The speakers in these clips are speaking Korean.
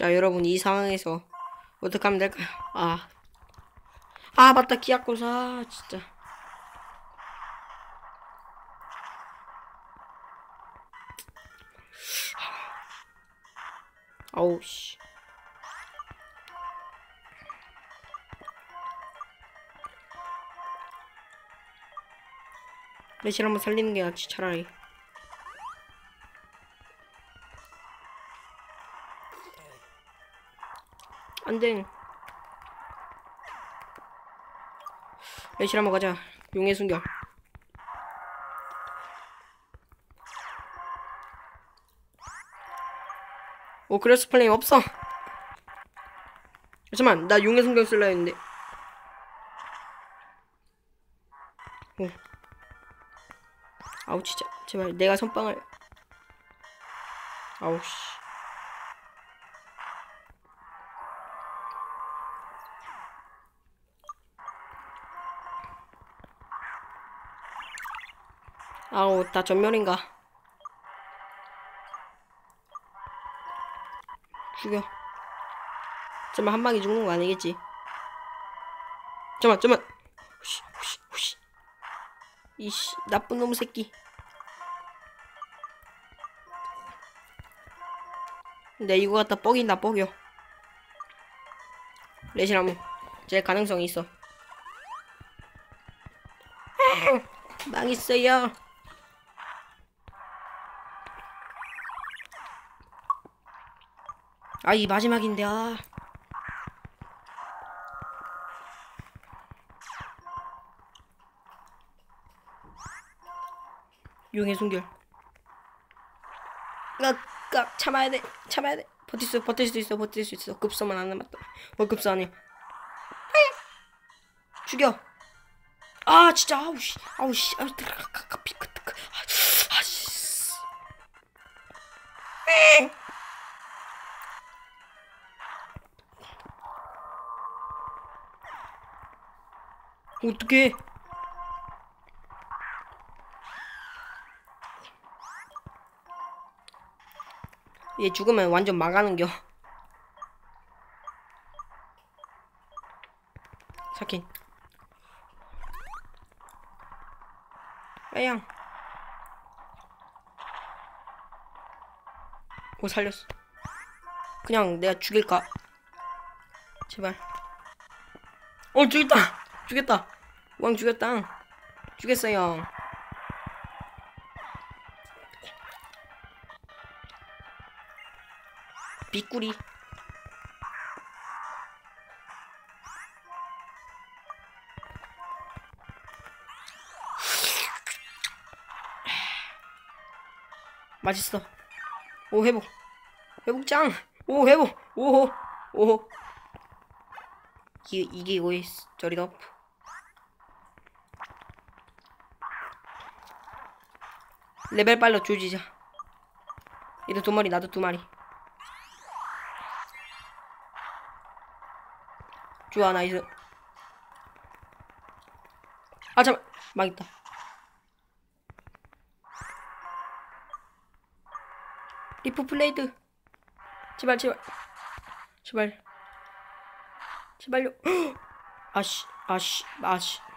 자, 여러분, 이 상황에서 어떻게 하면 될까요? 아. 아, 맞다. 기약고사. 진짜. 아우, 씨. 레실 한번 살리는 게 낫지, 차라리. 안 돼. 레실 한번 가자. 용의 순결. 오, 그래스 플레임 없어. 잠깐만, 나 용의 순결 쓸라 했는데. 오. 아우, 진짜. 제발, 내가 선빵을. 아우, 씨. 아우, 다 전멸인가? 죽여. 잠깐만, 한 방에 죽는 거 아니겠지? 잠깐만, 잠깐만. 후시, 후시, 후시. 이씨, 나쁜 놈 새끼. 근데 이거 갖다 뻑인다, 뻑여. 레시나무. 제 가능성이 있어. 망했어요. 아, 이 마지막인데, 아. 용의. 깍, 깍, 참아야 돼, 참아야 돼. 버틸 수, 버틸 수 있어, 버틸 수 있어. 급소만 안 남았다. 어, 급소 아니야. 죽여. 아, 진짜, 아우, 씨, 아우, 씨, 아우. 아, 아, 씨. 어떡해. 얘 죽으면 완전 망하는겨. 사킨. 애양. 오 살렸어. 그냥 내가 죽일까? 제발. 어 죽였다. 죽였다. 왕 죽였다. 죽였어요. 빗구리. 맛있어. 오 회복. 회복장. 오 회복. 오호. 오호. 이, 이게 오이 저리다. 레벨 빨로 조지자. 얘도 두 마리 나도 두 마리. 좋아 나이스. 아 잠깐 망했다. 리프 플레이드. 제발 제발 제발 제발요. 아씨 아씨 아씨.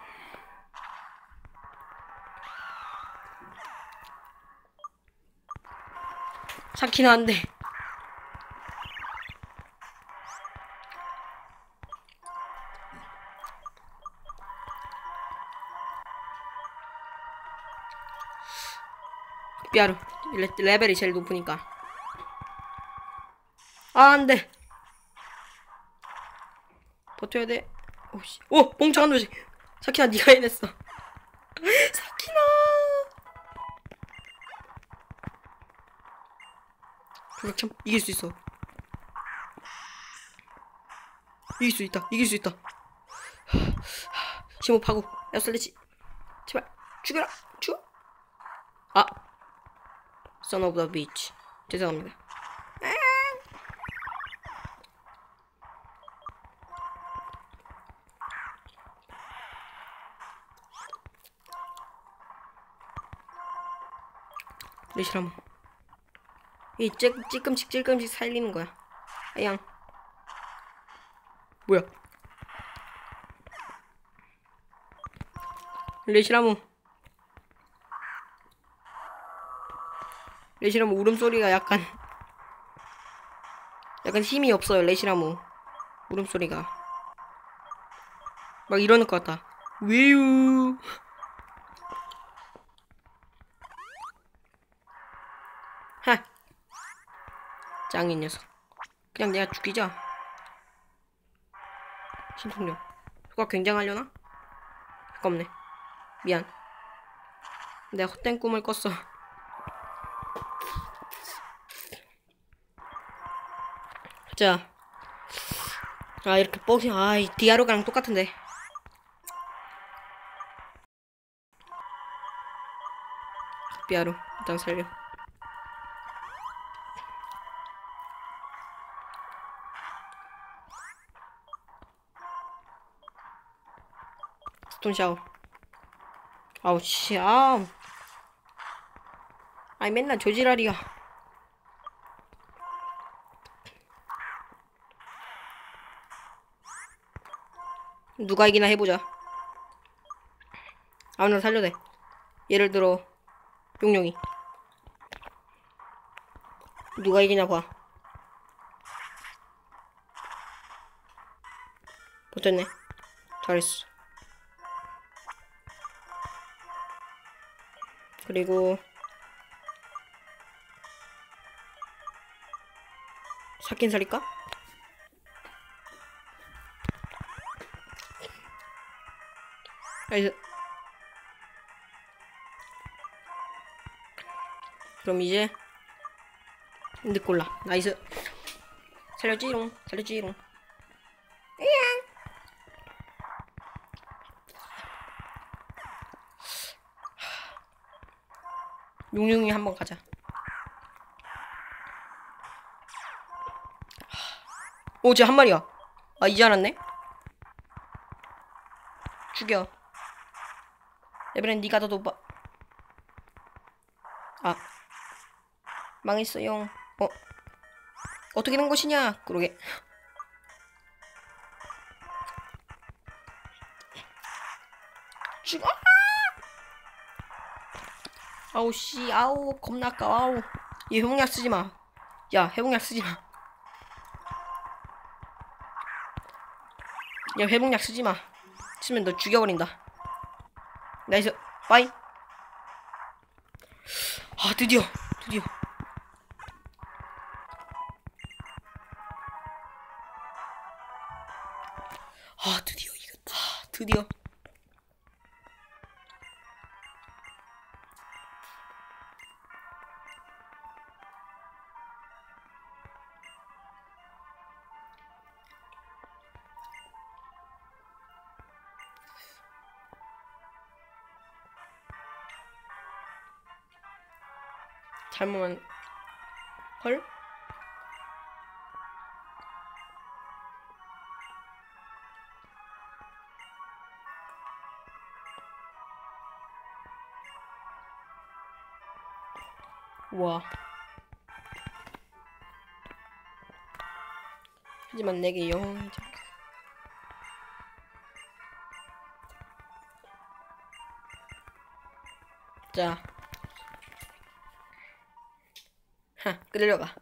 사키는 안 돼. 삐아루. 레, 레벨이 제일 높으니까. 아 안돼. 버텨야 돼. 오씨. 오 멍청한 놈이 사키나 니가 해냈어. 사키나 그참 이길 수 있어. 이길 수 있다. 이길 수 있다. 심호파고 야슬리치 제발 죽여라. 죽어. 아. Son of the Beach. 죄송합니다. 리시람. 이 찌, 찔끔씩 찔끔씩 살리는 거야. 아양. 뭐야? 레시나무. 레시나무 울음소리가 약간 약간 힘이 없어요 레시나무 울음소리가 막 이러는 것 같다 왜요 하 짱인 녀석 그냥 내가 죽이자 신통력 효과 굉장하려나? 효과 없네 미안 내가 헛된 꿈을 꿨어 자. 아, 이렇게 뻑이, 아, 이 디아로가랑 똑같은데. 비아로, 일단 살려. 스톤 샤워. 아우, 씨, 아우. 아이, 맨날 조지랄이야. 누가 이기나 해보자. 아무나 살려대. 예를 들어 용룡이. 누가 이기나 봐. 못했네. 잘했어. 그리고 삭힌 살릴까? 나이스. 그럼 이제 늦골라 나이스 살려지롱 살려지롱 용용이 한번 가자 오, 쟤 한 마리야. 아, 이제 알았네. 죽여. 레벨은 네가 더 높아. 아. 망했어요. 어. 어떻게 된 것이냐? 그러게. 아우 씨, 아우 겁나 아까워. 아우. 얘 회복약 쓰지 마. 야, 회복약 쓰지 마. 야, 회복약 쓰지 마. 쓰면 너 죽여버린다. 나이스. 빠이. 아, 드디어. 드디어. 아, 드디어 이겼다. 드디어. 잘못만 헐? 와. 하지만 내게 영웅이 자. 자. 하, 끌려가.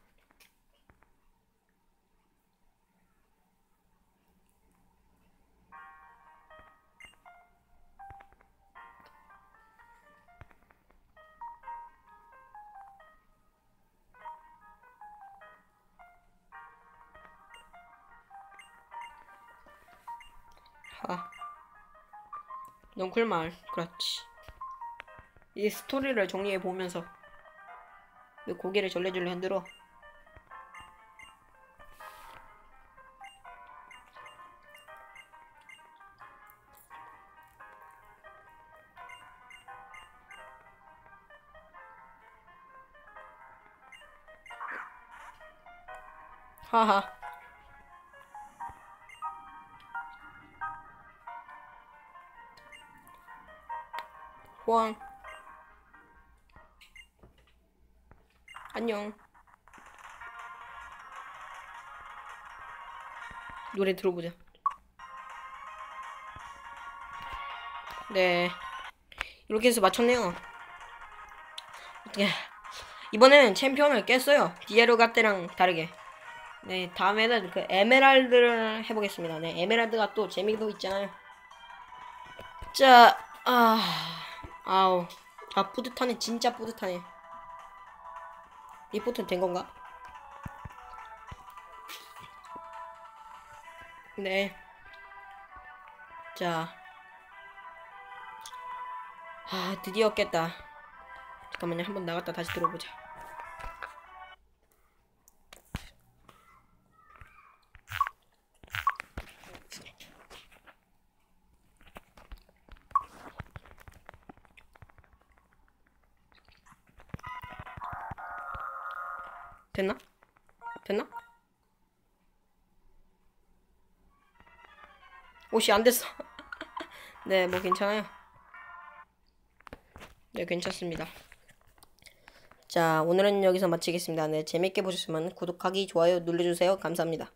하. 넝쿨 마을. 그렇지. 이 스토리를 정리해 보면서 왜 고개를 절레절레 흔들어? 하하. 호황. 안녕. 노래 들어보자. 네. 이렇게 해서 맞췄네요. 어떻게. 이번에는 챔피언을 깼어요. 디에로 가 때랑 다르게. 네, 다음에는 그 에메랄드를 해보겠습니다. 네, 에메랄드가 또 재미도 있잖아요. 자, 아, 아우. 아, 뿌듯하네. 진짜 뿌듯하네. 리포트 된 건가? 네. 자. 아, 드디어 깼다. 잠깐만요. 한번 나갔다 다시 들어보자. 됐나? 됐나? 옷이 안 됐어. 네, 뭐 괜찮아요. 네, 괜찮습니다. 자, 오늘은 여기서 마치겠습니다. 네, 재밌게 보셨으면 구독하기, 좋아요 눌러주세요. 감사합니다.